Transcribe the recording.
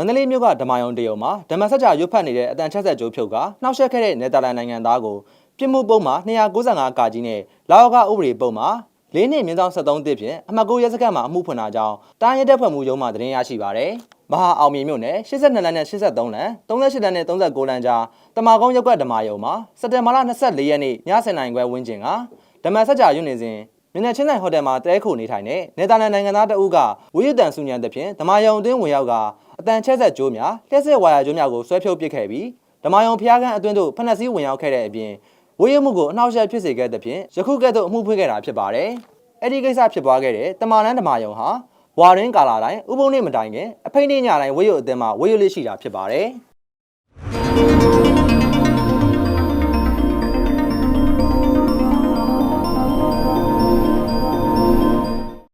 န္တလေးမြို့ကဓမ္မယုံတရုံမှာဓမ္မစကြာရွတ်ဖတ်နေတဲ့အတန်ချက်ဆက်ကြိုးဖြုတ်ကနှောက်ယှက်ခဲ့တဲ့နယ်သာလန်နိုင်ငံသားကိုပြစ်မှုပုံမှာ295ကာကြီးနဲ့လာအောက်ကဥပဒေပုံမှာ၄နှစ်မြင်းဆောင်73တစ်ဖြင့်အမှတ်9ရဲစခန်းမှာအမှုဖွင့်တာကြောင့်တိုင်းရဲတပ်ဖွဲ့မှုရုံးမှသတင်းရရှိပါရယ်မဟာအောင်မြင်မြို့နယ်82လမ်းနဲ့83လမ်း38လမ်းနဲ့39လမ်းကြားတမာကုန်းရပ်ကွက်ဓမ္မယုံမှာစက်တင်ဘာလ24ရက်နေ့ည7:00နာရီခွဲဝန်းကျင်ကဓမ္မစကြာရွတ်နေစဉ်မြင်းနဲ့ချင်းဆိုင်ဟိုတယ်မှာတဲခိုနေထိုင်တဲ့နယ်သာလန်နိုင်ငံသားတအုပ်ကဝိရဒန်ဆူညံတဲ့ဖြင့်ဓမာယုံအတွင်းဝင်ရောက်က အတန်ချက်ဆက်ကြိုးများလျှက်စစ်ဝါယာကြိုးများကိုဆွဲဖြုတ်ပစ်ခဲ့ပြီးဓမာယုံဖျားကန်းအတွင်းသို့ဖက်နှက်စည်းဝင်ရောက်ခဲ့တဲ့အပြင်ဝိရမှုကိုအနှောက်အယှက်ဖြစ်စေခဲ့တဲ့ဖြင့်ယခုကဲ့သို့အမှုဖွင့်ခဲ့တာဖြစ်ပါတယ်။အဲ့ဒီကိစ္စဖြစ်ပွားခဲ့တဲ့တမာလန်းဓမာယုံဟာဝါရင်းကာလာတိုင်းဥပုံနေမတိုင်ခင်အဖိနှိညတိုင်းဝိရအအသင်းမှာဝိရလေးရှိတာဖြစ်ပါတယ်။